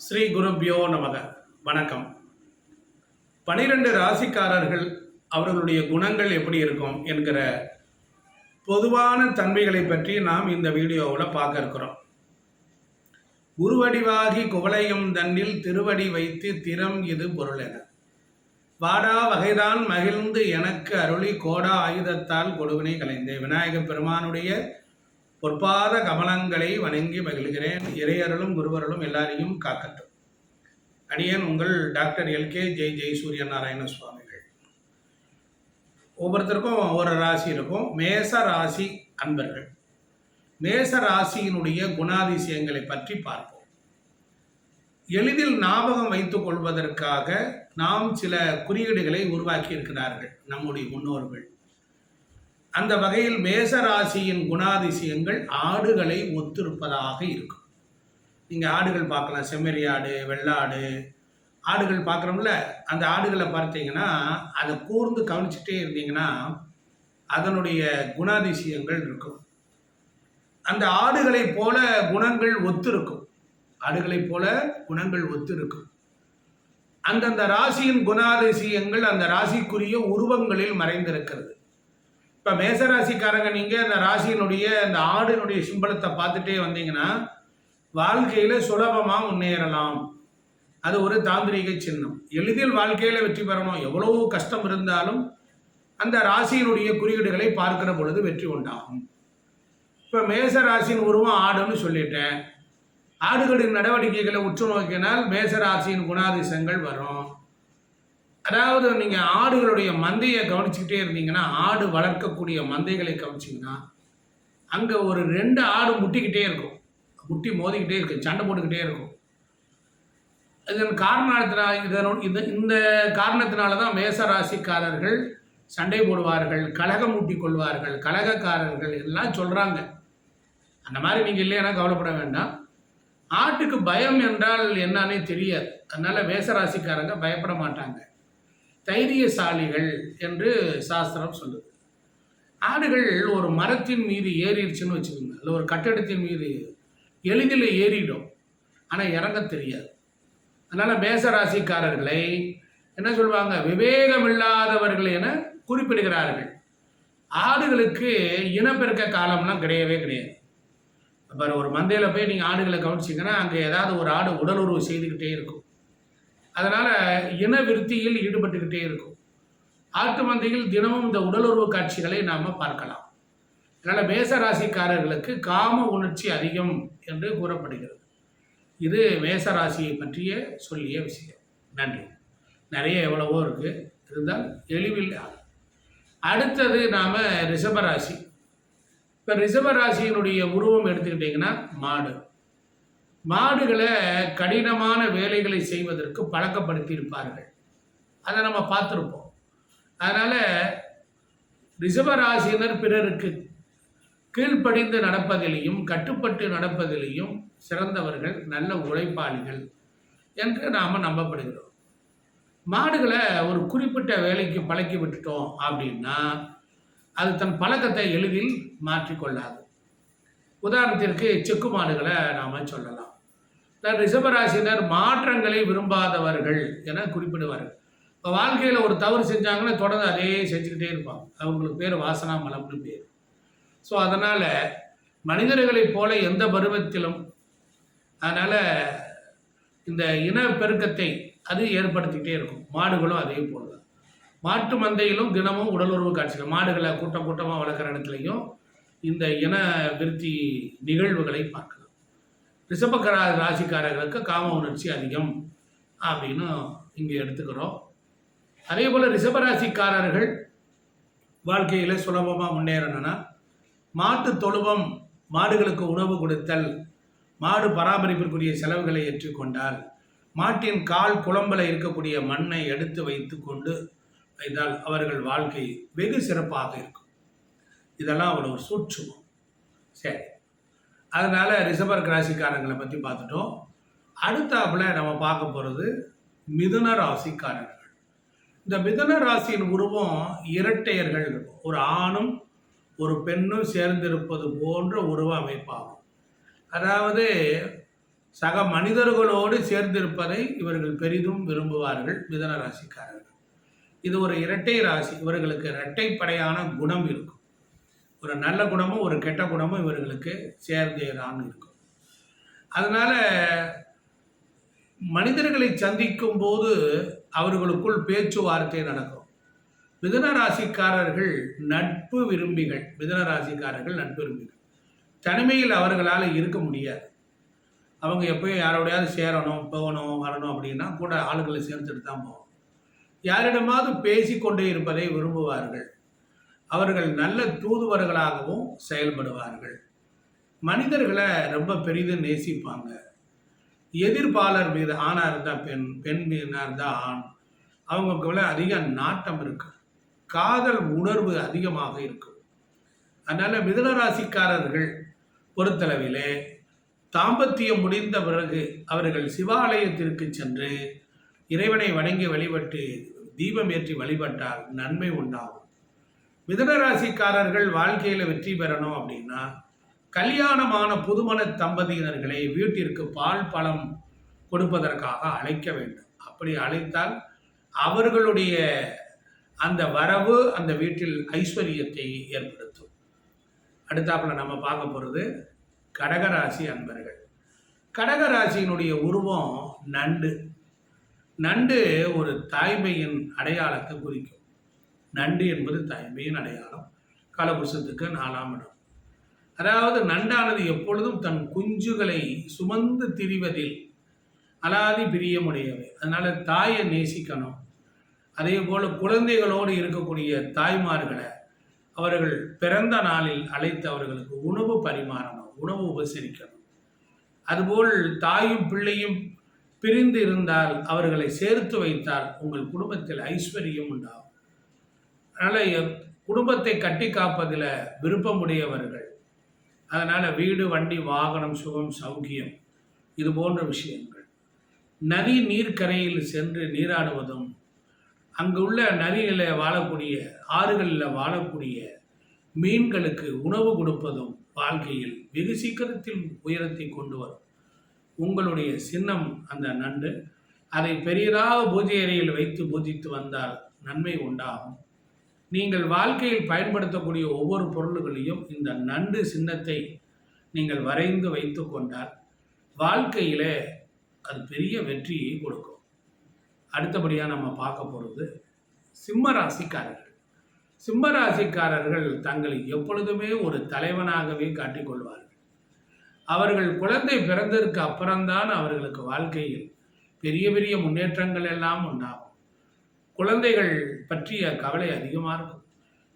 ஸ்ரீ குருபியோ நமக. வணக்கம். பனிரெண்டு ராசிக்காரர்கள் அவர்களுடைய குணங்கள் எப்படி இருக்கும் என்கிற பொதுவான தன்மைகளை பற்றி நாம் இந்த வீடியோவில் பார்க்க இருக்கிறோம். உருவடிவாகி குவளையும் தன்னில் திருவடி வைத்து திறம் இது பொருள் என. வாடா வகைதான் மகிழ்ந்து எனக்கு அருளி கோடா ஆயுதத்தால் கொடுவினை கலைந்தே. விநாயகப் பெருமானுடைய பொற்பாத கமலங்களை வணங்கி மகிழ்கிறேன். இறையருளும் குருவருளும் எல்லாரையும் காக்கட்டும். அடியேன் உங்கள் டாக்டர் எல்கே ஜெய் ஜெய் சூரிய நாராயண சுவாமிகள். ஒவ்வொருத்தருக்கும் ஒவ்வொரு ராசி இருக்கும். மேச ராசி அன்பர்கள். மேச ராசியினுடைய குணாதிசயங்களை பற்றி பார்ப்போம். எளிதில் ஞாபகம் வைத்துக் கொள்வதற்காக நாம் சில குறியீடுகளை உருவாக்கி இருக்கிறார்கள் நம்முடைய முன்னோர்கள். அந்த வகையில் மேச ராசியின் குணாதிசயங்கள் ஆடுகளை ஒத்திருப்பதாக இருக்கும். நீங்கள் ஆடுகள் பார்க்கலாம். செம்மறி ஆடு வெள்ளாடு. ஆடுகள் பார்க்குறோம்ல அந்த ஆடுகளை பார்த்தீங்கன்னா அதை கூர்ந்து கவனிச்சுட்டே இருந்தீங்கன்னா அதனுடைய குணாதிசயங்கள் இருக்கும். அந்த ஆடுகளைப் போல குணங்கள் ஒத்திருக்கும். ஆடுகளைப் போல குணங்கள் ஒத்திருக்கும். அந்தந்த ராசியின் குணாதிசயங்கள் அந்த ராசிக்குரிய உருவங்களில் மறைந்திருக்கிறது. இப்போ மேசராசிக்காரங்க நீங்கள் அந்த ராசியினுடைய அந்த ஆடினுடைய சிம்பளத்தை பார்த்துட்டே வந்தீங்கன்னா வாழ்க்கையில் சுலபமாக முன்னேறலாம். அது ஒரு தாந்திரிக சின்னம். எளிதில் வாழ்க்கையில் வெற்றி பெறணும். எவ்வளவு கஷ்டம் இருந்தாலும் அந்த ராசியினுடைய குறியீடுகளை பார்க்கிற பொழுது வெற்றி உண்டாகும். இப்போ மேச ராசியின் உருவம் ஆடுன்னு சொல்லிட்டேன். ஆடுகளின் நடவடிக்கைகளை உற்று நோக்கினால் மேச ராசியின் குணாதிசங்கள் வரும். அதாவது நீங்கள் ஆடுகளுடைய மந்தையை கவனிச்சுக்கிட்டே இருந்தீங்கன்னா ஆடு வளர்க்கக்கூடிய மந்தைகளை கவனிச்சிங்கன்னா அங்கே ஒரு ரெண்டு ஆடு முட்டிக்கிட்டே இருக்கும். முட்டி மோதிக்கிட்டே இருக்கும் சண்டை போட்டுக்கிட்டே இருக்கும். இதன் காரணத்தினால் இதனோட இந்த இந்த காரணத்தினால தான் மேச ராசிக்காரர்கள் சண்டை போடுவார்கள் கலகம் ஊட்டி கொள்வார்கள் கலகக்காரர்கள் எல்லாம் சொல்கிறாங்க அந்த மாதிரி நீங்கள் இல்லைன்னா கவலைப்பட வேண்டாம். ஆட்டுக்கு பயம் என்றால் என்னன்னே தெரியாது. அதனால் மேசராசிக்காரங்க பயப்பட மாட்டாங்க. தைரியசாலிகள் என்று சாஸ்திரம் சொல்லுது. ஆடுகள் ஒரு மரத்தின் மீது ஏறிடுச்சுன்னு வச்சுக்கோங்க. இல்லை ஒரு கட்டடத்தின் மீது எளிதில் ஏறிடும். ஆனால் இறங்க தெரியாது. அதனால் மேசராசிக்காரர்களை என்ன சொல்லுவாங்க? விவேகமில்லாதவர்கள் என குறிப்பிடுகிறார்கள். ஆடுகளுக்கு இனப்பெருக்க காலம்லாம் கிடையவே கிடையாது. அப்புறம் ஒரு மந்தையில் போய் நீங்கள் ஆடுகளை கவனிச்சிங்கன்னா அங்கே ஏதாவது ஒரு ஆடு உடலுறவு செய்துக்கிட்டே இருக்கும். அதனால் இன விருத்தியில் ஈடுபட்டுக்கிட்டே இருக்கும். ஆட்டு மந்தையில் தினமும் இந்த உடலுறவு காட்சிகளை நாம் பார்க்கலாம். அதனால் மேச ராசிக்காரர்களுக்கு காம உணர்ச்சி அதிகம் என்று கூறப்படுகிறது. இது மேச ராசியை பற்றிய சொல்லிய விஷயம். நன்றி. நிறைய எவ்வளவோ இருக்குது இருந்தால் எளிவில் அடுத்தது நாம் ரிஷபராசி இப்போ ரிஷபராசியினுடைய உருவம் எடுத்துக்கிட்டிங்கன்னா மாடு. மாடுகளை கடினமான வேலைகளை செய்வதற்கு பழக்கப்படுத்தி இருப்பார்கள் அதை நம்ம பார்த்துருப்போம். அதனால் ரிஷபராசியினர் பிறருக்கு கீழ்ப்படிந்து நடப்பதிலையும் கட்டுப்பட்டு நடப்பதிலையும் சிறந்தவர்கள் நல்ல உழைப்பாளிகள் என்று நாம் நம்பப்படுகிறோம். மாடுகளை ஒரு குறிப்பிட்ட வேலைக்கு பழக்கி விட்டுட்டோம் அப்படின்னா அது தன் பழக்கத்தை எளிதில் மாற்றிக்கொள்ளாது. உதாரணத்திற்கு செக்கு மாடுகளை நாம் சொல்லலாம். ரிஷபராசினர் மாற்றங்களை விரும்பாதவர்கள் என குறிப்பிடுவார்கள். இப்போ வாழ்க்கையில் ஒரு தவறு செஞ்சாங்கன்னா தொடர்ந்து அதே செஞ்சுக்கிட்டே இருப்பாங்க. அவங்களுக்கு பேர் வாசனா மலம்னு பேர். ஸோ அதனால் மனிதர்களைப் போல எந்த பருவத்திலும் அதனால் இந்த இனப்பெருக்கத்தை அது ஏற்படுத்திக்கிட்டே இருக்கும். மாடுகளும் அதே போல் தான் மாட்டு மந்தையிலும் தினமும் உடலுறவு காட்சிகள் மாடுகளை கூட்டம் கூட்டமாக வளர்க்குற இடத்துலையும் இந்த இன விருத்தி நிகழ்வுகளை பார்க்கலாம். ரிஷபக்கரா ராசிக்காரர்களுக்கு காம உணர்ச்சி அதிகம் அப்படின்னு இங்கே எடுத்துக்கிறோம். அதே போல் ரிஷபராசிக்காரர்கள் வாழ்க்கையில் சுலபமாக முன்னேறணும்னா மாட்டு தொழுவம் மாடுகளுக்கு உணவு கொடுத்தல் மாடு பராமரிப்பிற்குரிய செலவுகளை ஏற்றுக்கொண்டால் மாட்டின் கால் குழம்புல இருக்கக்கூடிய மண்ணை எடுத்து வைத்து கொண்டு வைத்தால் அவர்கள் வாழ்க்கை வெகு சிறப்பாக இருக்கும். இதெல்லாம் அவ்வளோ சூட்சுமம். சரி. அதனால் ரிசபர் ராசிக்காரங்களை பற்றி பார்த்துட்டோம். அடுத்தாப்புல நம்ம பார்க்க போகிறது மிதுன ராசிக்காரர்கள். இந்த மிதுன ராசியின் உருவம் இரட்டையர்கள் இருக்கும். ஒரு ஆணும் ஒரு பெண்ணும் சேர்ந்திருப்பது போன்ற உருவ அமைப்பாகும். அதாவது சக மனிதர்களோடு சேர்ந்திருப்பதை இவர்கள் பெரிதும் விரும்புவார்கள் மிதன ராசிக்காரர்கள். இது ஒரு இரட்டை ராசி. இவர்களுக்கு இரட்டைப்படையான குணம் இருக்கும். ஒரு நல்ல குணமும் ஒரு கெட்ட குணமும் இவர்களுக்கு சேர்ந்தேதான் இருக்கும். அதனால் மனிதர்களை சந்திக்கும் போது அவர்களுக்குள் பேச்சுவார்த்தை நடக்கும். மிதன ராசிக்காரர்கள் நட்பு விரும்பிகள். மிதன ராசிக்காரர்கள் நட்பு விரும்பிகள். தனிமையில் அவர்களால் இருக்க முடியாது. அவங்க எப்பயும் யாரோடையாவது சேரணும் போகணும் வரணும் அப்படின்னா கூட ஆளுகளை சேர்த்துட்டு தான் போகும் யாரிடமாவது பேசிக்கொண்டே இருப்பதை விரும்புவார்கள். அவர்கள் நல்ல தூதுவர்களாகவும் செயல்படுவார்கள். மனிதர்களை ரொம்ப பெரிதும் நேசிப்பாங்க. எதிர்ப்பாளர் மீது ஆணாக இருந்தால் பெண் பெண் மீனாக இருந்தால் ஆண். அவங்களுக்குள்ள அதிக நாட்டம் இருக்கு. காதல் உணர்வு அதிகமாக இருக்கும். அதனால் மிதனராசிக்காரர்கள் பொறுத்தளவிலே தாம்பத்தியம் முடிந்த பிறகு அவர்கள் சிவாலயத்திற்கு சென்று இறைவனை வணங்கி வழிபட்டு தீபம் ஏற்றி வழிபட்டால் நன்மை உண்டாகும். மிதனராசிக்காரர்கள் வாழ்க்கையில் வெற்றி பெறணும் அப்படின்னா கல்யாணமான புதுமண தம்பதியினர்களை வீட்டிற்கு பால் பழம் கொடுப்பதற்காக அழைக்க வேண்டும். அப்படி அழைத்தால் அவர்களுடைய அந்த வரவு அந்த வீட்டில் ஐஸ்வர்யத்தை ஏற்படுத்தும். அடுத்தாப்புல நம்ம பார்க்க போகிறது கடகராசி அன்பர்கள். கடகராசியினுடைய உருவம் நண்டு. நண்டு ஒரு தாய்மையின் அடையாளத்தை குறிக்கும். நண்டு என்பது தாய்மையின் அடையாளம். கலபுருஷத்துக்கு நாலாம் இடம். அதாவது நண்டானது எப்பொழுதும் தன் குஞ்சுகளை சுமந்து திரிவதில் அலாதி பிரியமுடையவை. அதனால தாயை நேசிக்கணும். அதே போல் குழந்தைகளோடு இருக்கக்கூடிய தாய்மார்களை அவர்கள் பிறந்த நாளில் அழைத்து அவர்களுக்கு உணவு பரிமாறணும் உணவு உபசரிக்கணும். அதுபோல் தாயும் பிள்ளையும் பிரிந்து இருந்தால் அவர்களை சேர்த்து வைத்தால் உங்கள் குடும்பத்தில் ஐஸ்வர்யம் உண்டாகும். அதனால் குடும்பத்தை கட்டி காப்பதில் விருப்பமுடையவர்கள். அதனால் வீடு வண்டி வாகனம் சுகம் சௌக்கியம் இது போன்ற விஷயங்கள். நதி நீர்க்கரையில் சென்று நீராடுவதும் அங்கு உள்ள நதிகளில் வாழக்கூடிய ஆறுகளில் வாழக்கூடிய மீன்களுக்கு உணவு கொடுப்பதும் வாழ்க்கையில் வெகு சீக்கிரத்தில் உயரத்தை கொண்டு வரும். உங்களுடைய சின்னம் அந்த நண்டு. அதை பெரியதாக பூஜை அறையில் வைத்து பூஜித்து வந்தால் நன்மை உண்டாகும். நீங்கள் வாழ்க்கையில் பயன்படுத்தக்கூடிய ஒவ்வொரு பொருள்களையும் இந்த நண்டு சின்னத்தை நீங்கள் வரைந்து வைத்து கொண்டால் வாழ்க்கையில் அது பெரிய வெற்றியை கொடுக்கும். அடுத்தபடியாக நம்ம பார்க்க போகிறது சிம்ம ராசிக்காரர்கள். சிம்ம ராசிக்காரர்கள் தங்களை எப்பொழுதுமே ஒரு தலைவனாகவே காட்டிக்கொள்வார்கள் அவர்கள் குழந்தை பிறந்ததற்கு அப்புறம்தான் அவர்களுக்கு வாழ்க்கையில் பெரிய பெரிய முன்னேற்றங்கள் எல்லாம் உண்டாகும். குழந்தைகள் பற்றிய கவலை அதிகமாக இருக்கும்.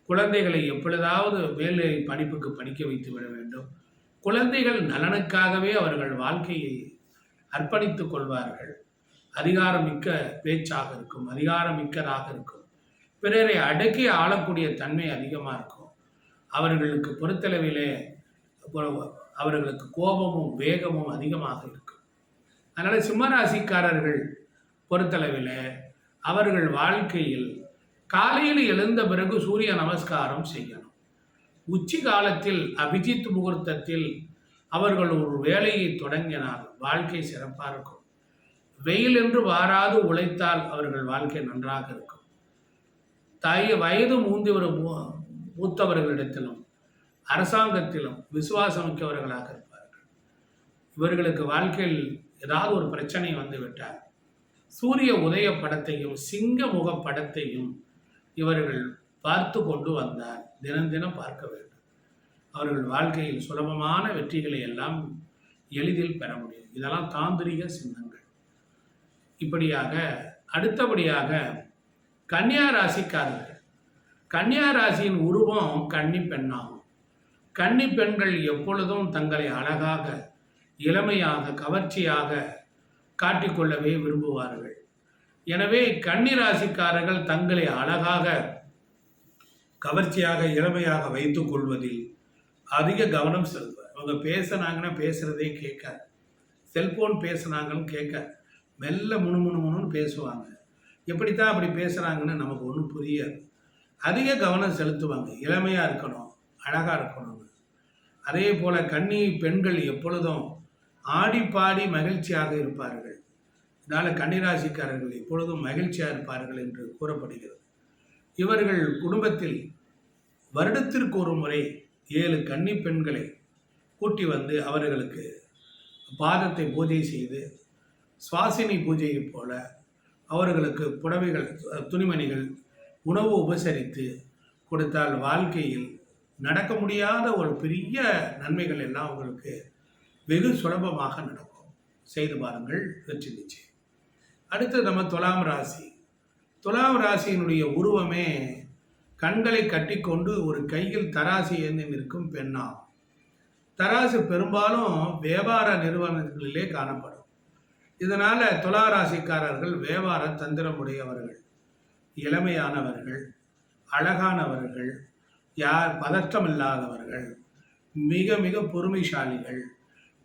குழந்தைகளை எப்பொழுதாவது வேலை படிப்புக்கு படிக்க வைத்து விட வேண்டும். குழந்தைகள் நலனுக்காகவே அவர்கள் வாழ்க்கையை அர்ப்பணித்துக் கொள்வார்கள். அதிகாரமிக்க பேச்சாக இருக்கும் அதிகாரமிக்கதாக இருக்கும். பிறரை அடக்கி ஆளக்கூடிய தன்மை அதிகமாக இருக்கும். அவர்களுக்கு பொறுத்தளவிலே அவர்களுக்கு கோபமும் வேகமும் அதிகமாக இருக்கும். அதனால் சிம்மராசிக்காரர்கள் பொறுத்தளவில் அவர்கள் வாழ்க்கையில் காலையில் எழுந்த பிறகு சூரிய நமஸ்காரம் செய்யணும். உச்சி காலத்தில் அபிஜித் முகூர்த்தத்தில் அவர்கள் ஒரு வேலையை தொடங்கினால் வாழ்க்கை சிறப்பாக இருக்கும். வெயில் என்று வாராது உழைத்தால் அவர்கள் வாழ்க்கை நன்றாக இருக்கும். தாய வயது மூந்திவர் மூத்தவர்களிடத்திலும் அரசாங்கத்திலும் விசுவாசம் மிக்கவர்களாக இருப்பார்கள். இவர்களுக்கு வாழ்க்கையில் ஏதாவது ஒரு பிரச்சனை வந்துவிட்டால் சூரிய உதய படத்தையும் சிங்க முக படத்தையும் இவர்கள் பார்த்து கொண்டு வந்தார். தினம் தினம் பார்க்க வேண்டும். அவர்கள் வாழ்க்கையில் சுலபமான வெற்றிகளை எல்லாம் எளிதில் பெற முடியும். இதெல்லாம் தாந்திரிக சின்னங்கள். இப்படியாக அடுத்தபடியாக கன்னியா ராசிக்காரர்கள். கன்னியா ராசியின் உருவம் கன்னி பெண்ணாகும். கன்னி பெண்கள் எப்பொழுதும் தங்களை அழகாக இளமையாக கவர்ச்சியாக காட்டிக்கொள்ளவே விரும்புவார்கள். எனவே கன்னி ராசிக்காரர்கள் தங்களை அழகாக கவர்ச்சியாக இளமையாக வைத்துக் கொள்வதில் அதிக கவனம் செலுத்துவார். அவங்க பேசுனாங்கன்னா பேசுகிறதே கேட்காது. செல்ஃபோன் பேசுனாங்கன்னு கேட்க மெல்ல முணு முணுன்னு பேசுவாங்க. எப்படித்தான் அப்படி பேசுகிறாங்கன்னு நமக்கு ஒன்றும் புரியாது. அதிக கவனம் செலுத்துவாங்க. இளமையாக இருக்கணும் அழகாக இருக்கணும் அதே போல் கன்னி பெண்கள் எப்பொழுதும் ஆடி பாடி மகிழ்ச்சியாக இருப்பார்கள். இதனால் கன்னிராசிக்காரர்கள் எப்பொழுதும் மகிழ்ச்சியாக இருப்பார்கள் என்று கூறப்படுகிறது. இவர்கள் குடும்பத்தில் வருடத்திற்கு ஒரு முறை ஏழு கன்னி பெண்களை கூட்டி வந்து அவர்களுக்கு பாதத்தை பூஜை செய்து சுவாசினி பூஜையைப் போல அவர்களுக்கு புடவைகள் துணிமணிகள் உணவு உபசரித்து கொடுத்தால் வாழ்க்கையில் நடக்க முடியாத ஒரு பெரிய நன்மைகள் எல்லாம் அவங்களுக்கு வெகு சுலபமாக நடக்கும். செய்து பாருங்கள் வெற்றி நிச்சயம். அடுத்து நம்ம துலாம் ராசி. துலாம் ராசியினுடைய உருவமே கண்களை கட்டிக்கொண்டு ஒரு கையில் தராசு ஏந்தி நிற்கும் பெண்ணாகும் தராசு பெரும்பாலும் வியாபார நிறுவனங்களிலே காணப்படும். இதனால் துலா ராசிக்காரர்கள் வியாபார தந்திரமுடையவர்கள் இளமையானவர்கள் அழகானவர்கள் யார் பதற்றமில்லாதவர்கள் மிக மிக பொறுமைசாலிகள்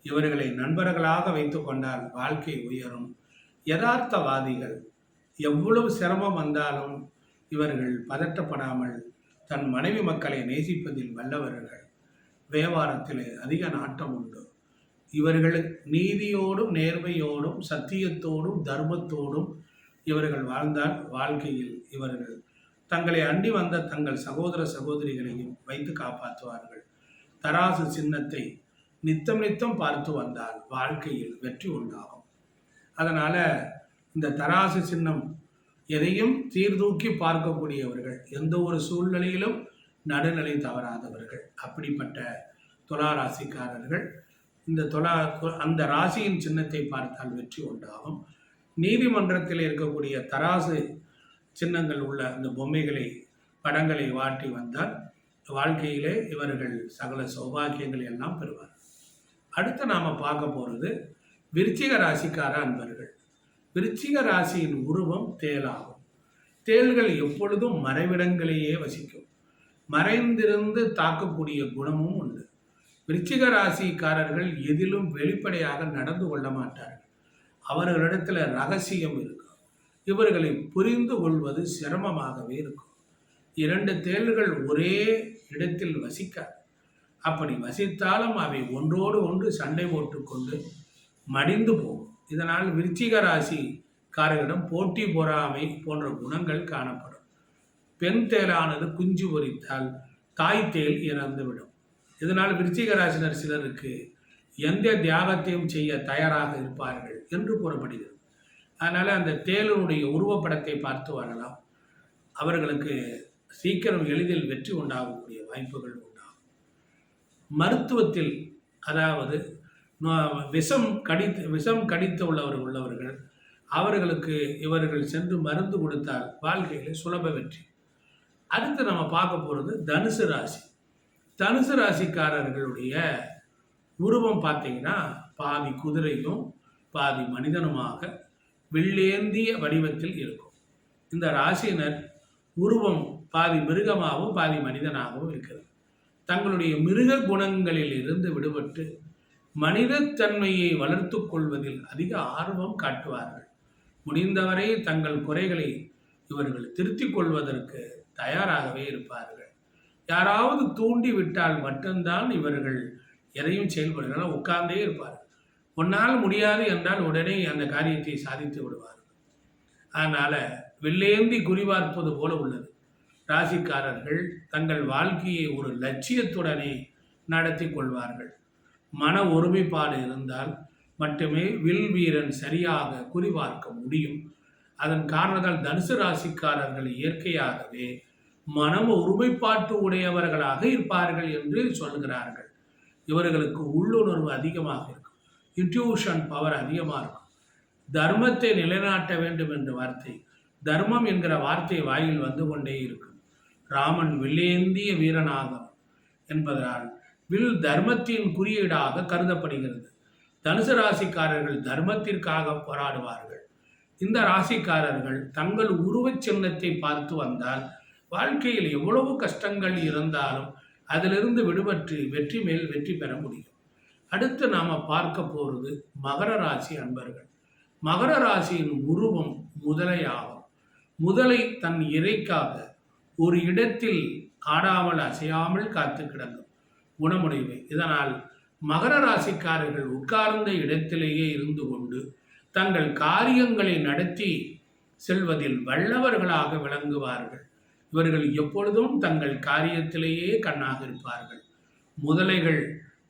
இவர்களை நண்பர்களாக வைத்து கொண்டால் வாழ்க்கை உயரும். யதார்த்தவாதிகள் எவ்வளவு சிரமம் வந்தாலும் இவர்கள் பதட்டப்படாமல் தன் மனைவி மக்களை நேசிப்பதில் வல்லவர்கள். வியாபாரத்தில் அதிக நாட்டம் உண்டு. இவர்கள் நீதியோடும் நேர்மையோடும் சத்தியத்தோடும் தர்மத்தோடும் இவர்கள் வாழ்ந்தால் வாழ்க்கையில் இவர்கள் தங்களை அண்டி வந்த தங்கள் சகோதர சகோதரிகளையும் வைத்து காப்பாற்றுவார்கள். தராசு சின்னத்தை நித்தம் நித்தம் பார்த்து வந்தால் வாழ்க்கையில் வெற்றி உண்டாகும். அதனால் இந்த தராசு சின்னம் எதையும் சீர்தூக்கி பார்க்கக்கூடியவர்கள் எந்த ஒரு சூழ்நிலையிலும் நடுநிலை தவறாதவர்கள் அப்படிப்பட்ட துலா ராசிக்காரர்கள் இந்த துலா அந்த ராசியின் சின்னத்தை பார்த்தால் வெற்றி உண்டாகும். நீதிமன்றத்தில் இருக்கக்கூடிய தராசு சின்னங்கள் உள்ள அந்த பொம்மைகளை படங்களை வாட்டி வந்தால் வாழ்க்கையிலே இவர்கள் சகல சௌபாகியங்களை எல்லாம் பெறுவார் அடுத்து நாம் பார்க்க போகிறது விருச்சிக ராசிக்கார அன்பர்கள். விருச்சிக ராசியின் உருவம் தேலாகும். தேள்கள் எப்பொழுதும் மறைவிடங்களையே வசிக்கும். மறைந்திருந்து தாக்கக்கூடிய குணமும் உண்டு. விருச்சிக ராசிக்காரர்கள் எதிலும் வெளிப்படையாக நடந்து கொள்ள மாட்டார்கள். அவர்களிடத்தில் ரகசியம் இருக்கும். இவர்களை புரிந்து கொள்வது சிரமமாகவே இருக்கும். இரண்டு தேள்கள் ஒரே இடத்தில் வசிக்காது. அப்படி வசித்தாலும் அவை ஒன்றோடு ஒன்று சண்டை போட்டுக்கொண்டு மடிந்து போகும். இதனால் விருச்சிக ராசிக்காரர்களிடம் போட்டி பொறாமை போன்ற குணங்கள் காணப்படும். பெண் தேலானது குஞ்சு பொறித்தால் தாய் தேல் இறந்துவிடும். இதனால் விருச்சிக ராசினர் சிலருக்கு எந்த தியாகத்தையும் செய்ய தயாராக இருப்பார்கள் என்று கூறப்படுகிறது. அதனால் அந்த தேலனுடைய உருவப்படத்தை பார்த்து வரலாம். அவர்களுக்கு சீக்கிரம் எளிதில் வெற்றி உண்டாகக்கூடிய வாய்ப்புகள் மருத்துவத்தில் அதாவது விஷம் கடித்து விஷம் கடித்து உள்ளவர் உள்ளவர்கள் அவர்களுக்கு இவர்கள் சென்று மருந்து கொடுத்தால் வாழ்க்கையில் சுலப வெற்றி. அடுத்து நம்ம பார்க்க போகிறது தனுசு ராசி. தனுசு ராசிக்காரர்களுடைய உருவம் பார்த்தீங்கன்னா பாதி குதிரையும் பாதி மனிதனுமாக வெள்ளேந்திய வடிவத்தில் இருக்கும். இந்த ராசியினர் உருவம் பாதி மிருகமாகவும் பாதி மனிதனாகவும் இருக்கிறது. தங்களுடைய மிருக குணங்களில் இருந்து விடுபட்டு மனிதத்தன்மையை வளர்த்து கொள்வதில் அதிக ஆர்வம் காட்டுவார்கள். முடிந்தவரை தங்கள் குறைகளை இவர்கள் திருத்திக் கொள்வதற்கு தயாராகவே இருப்பார்கள். யாராவது தூண்டி விட்டால் மட்டும்தான் இவர்கள் எதையும் செயல்படுகிறார்கள். உட்கார்ந்தே இருப்பார்கள். உன்னால் முடியாது என்றால் உடனே அந்த காரியத்தை சாதித்து விடுவார்கள். அதனால் வெள்ளேந்தி குறிபார்ப்பது போல உள்ளது. ராசிக்காரர்கள் தங்கள் வாழ்க்கையை ஒரு லட்சியத்துடனே நடத்தி கொள்வார்கள். மன ஒருமைப்பாடு இருந்தால் மட்டுமே வில் வீரன் சரியாக குறிபார்க்க முடியும். அதன் காரணத்தால் தனுசு ராசிக்காரர்கள் இயற்கையாகவே மனம் ஒருமைப்பாட்டு உடையவர்களாக இருப்பார்கள் என்று சொல்கிறார்கள் இவர்களுக்கு உள்ளுணர்வு அதிகமாக இருக்கும். இன்ட்யூஷன் பவர் அதிகமாக இருக்கும். தர்மத்தை நிலைநாட்ட வேண்டும் என்ற வார்த்தை தர்மம் என்கிற வார்த்தை வாயில் வந்து கொண்டே இருக்கும். ராமன் வில்லேந்திய வீரனாகும் என்பதால் வில் தர்மத்தின் குறியீடாக கருதப்படுகிறது. தனுசு ராசிக்காரர்கள் தர்மத்திற்காக போராடுவார்கள். இந்த ராசிக்காரர்கள் தங்கள் உருவச் சின்னத்தை பார்த்து வந்தால் வாழ்க்கையில் எவ்வளவு கஷ்டங்கள் இருந்தாலும் அதிலிருந்து விடுபட்டு வெற்றி மேல் வெற்றி பெற முடியும். அடுத்து நாம் பார்க்க போகிறது மகர ராசி அன்பர்கள். மகர ராசியின் உருவம் முதலையாகும். முதலை தன் இறைக்காக ஒரு இடத்தில் ஆடாமல் அசையாமல் காத்து கிடக்கும் குணமுடையவை. இதனால் மகர ராசிக்காரர்கள் உட்கார்ந்த இடத்திலேயே இருந்து கொண்டு தங்கள் காரியங்களை நடத்தி செல்வதில் வல்லவர்களாக விளங்குவார்கள். இவர்கள் எப்பொழுதும் தங்கள் காரியத்திலேயே கண்ணாக இருப்பார்கள். முதலைகள்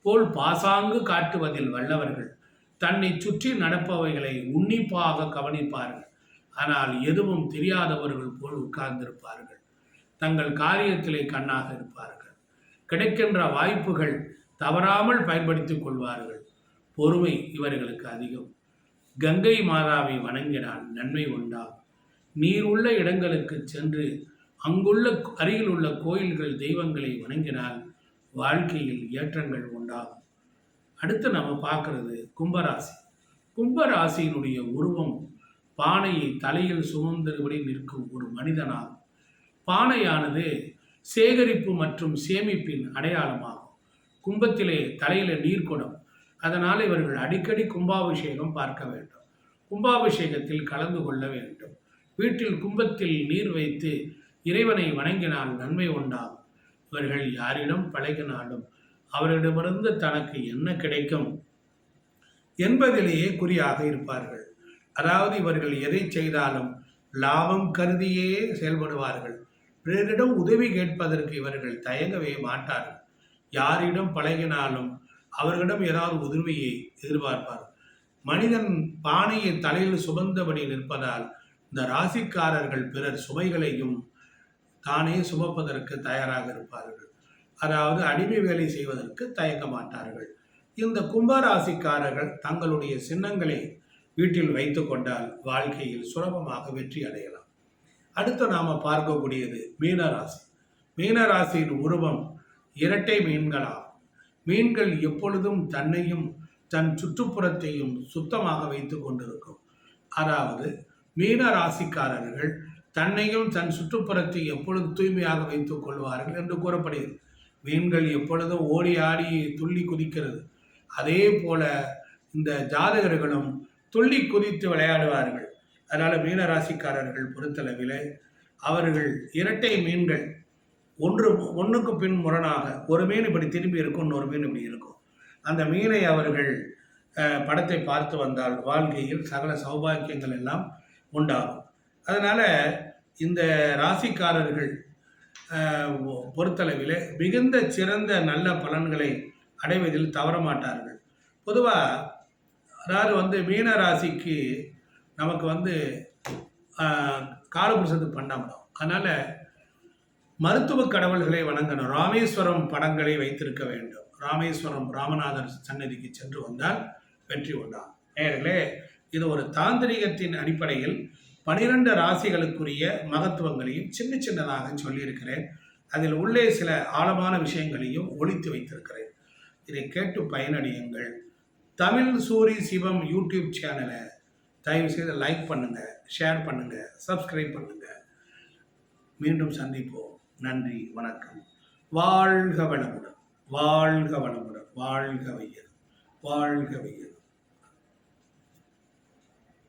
போல் பாசாங்கு காட்டுவதில் வல்லவர்கள் தன்னை சுற்றி நடப்பவைகளை உன்னிப்பாக கவனிப்பார்கள். ஆனால் எதுவும் தெரியாதவர்கள் போல் உட்கார்ந்திருப்பார்கள். தங்கள் காரியத்திலே கண்ணாக இருப்பார்கள். கிடைக்கின்ற வாய்ப்புகள் தவறாமல் பயன்படுத்திக் கொள்வார்கள். பொறுமை இவர்களுக்கு அதிகம். கங்கை மாதாவை வணங்கினால் நன்மை உண்டாகும். நீர் உள்ள இடங்களுக்கு சென்று அங்குள்ள அருகில் உள்ள கோயில்கள் தெய்வங்களை வணங்கினால் வாழ்க்கையில் ஏற்றங்கள் உண்டாகும். அடுத்து நம்ம பார்க்கறது கும்பராசி. கும்பராசியினுடைய உருவம் பானையை தலையில் சுமந்தபடி நிற்கும் ஒரு மனிதனாகும். பானையானது சேகரிப்பு மற்றும் சேமிப்பின் அடையாளமாகும். கும்பத்திலே தலையில குடம். அதனால் இவர்கள் அடிக்கடி கும்பாபிஷேகம் பார்க்க வேண்டும். கும்பாபிஷேகத்தில் கலந்து கொள்ள வேண்டும். வீட்டில் கும்பத்தில் நீர் வைத்து இறைவனை வணங்கினால் நன்மை உண்டாகும். இவர்கள் யாரிடம் பழகினாலும் அவரிடமிருந்து தனக்கு என்ன கிடைக்கும் என்பதிலேயே குறியாக இருப்பார்கள். அதாவது இவர்கள் எதை செய்தாலும் லாபம் கருதியே செயல்படுவார்கள். பிறரிடம் உதவி கேட்பதற்கு இவர்கள் தயங்கவே மாட்டார்கள். யாரிடம் பழகினாலும் அவர்களிடம் ஏதாவது உதவியை எதிர்பார்ப்பார். மனிதன் பானையை தலையில் சுமந்தபடி நிற்பதால் இந்த ராசிக்காரர்கள் பிறர் சுமைகளையும் தானே சுமப்பதற்கு தயாராக இருப்பார்கள். அதாவது அடிமை வேலை செய்வதற்கு தயங்க மாட்டார்கள். இந்த கும்பராசிக்காரர்கள் தங்களுடைய சின்னங்களை வீட்டில் வைத்து கொண்டால் வாழ்க்கையில் சுலபமாக வெற்றி அடையலாம். அடுத்து நாம் பார்க்கக்கூடியது மீனராசி. மீனராசியின் உருவம் இரட்டை மீன்களாகும். மீன்கள் எப்பொழுதும் தன்னையும் தன் சுற்றுப்புறத்தையும் சுத்தமாக வைத்து கொண்டிருக்கும். அதாவது மீன ராசிக்காரர்கள் தன்னையும் தன் சுற்றுப்புறத்தை எப்பொழுது தூய்மையாக வைத்துக் கொள்வார்கள் என்று கூறப்படுகிறது. மீன்கள் எப்பொழுதும் ஓடி ஆடி துள்ளி குதிக்கிறது. அதே போல இந்த ஜாதகர்களும் துள்ளி குதித்து விளையாடுவார்கள். அதனால் மீனராசிக்காரர்கள் பொறுத்தளவில் அவர்கள் இரட்டை மீன்கள் ஒன்று ஒன்றுக்கு பின் முரணாக ஒரு மீன் இப்படி திரும்பி இருக்கும் இன்னொரு மீன் இப்படி இருக்கும். அந்த மீனை அவர்கள் படத்தை பார்த்து வந்தால் வாழ்க்கையில் சகல சௌபாக்கியங்கள் எல்லாம் உண்டாகும். அதனால் இந்த ராசிக்காரர்கள் பொறுத்தளவில் மிகுந்த சிறந்த நல்ல பலன்களை அடைவதில் தவற மாட்டார்கள் பொதுவாக அதாவது வந்து மீன ராசிக்கு நமக்கு வந்து காலபுருஷத்துக்கு பண்ணாமடும் அதனால் மருத்துவ கடவுள்களை வணங்கணும். ராமேஸ்வரம் படங்களை வைத்திருக்க வேண்டும். ராமேஸ்வரம் ராமநாதர் சன்னதிக்கு சென்று வந்தால் வெற்றி உண்டாம் நேர்களே இது ஒரு தாந்திரிகத்தின் அடிப்படையில் பனிரெண்டு ராசிகளுக்குரிய மகத்துவங்களையும் சின்ன சின்னதாக சொல்லியிருக்கிறேன். அதில் உள்ளே சில ஆழமான விஷயங்களையும் ஒழித்து வைத்திருக்கிறேன். இதை கேட்டு பயனடையுங்கள். தமிழ் சூரி சிவம் யூடியூப் சேனலை தயவு செய்து லைக் பண்ணுங்கள் ஷேர் பண்ணுங்கள் சப்ஸ்கிரைப் பண்ணுங்கள் மீண்டும் சந்திப்போம். நன்றி வணக்கம். வாழ்க வளமுடன் வாழ்க வளமுடன் வாழ்க வையல் வாழ்க வையல்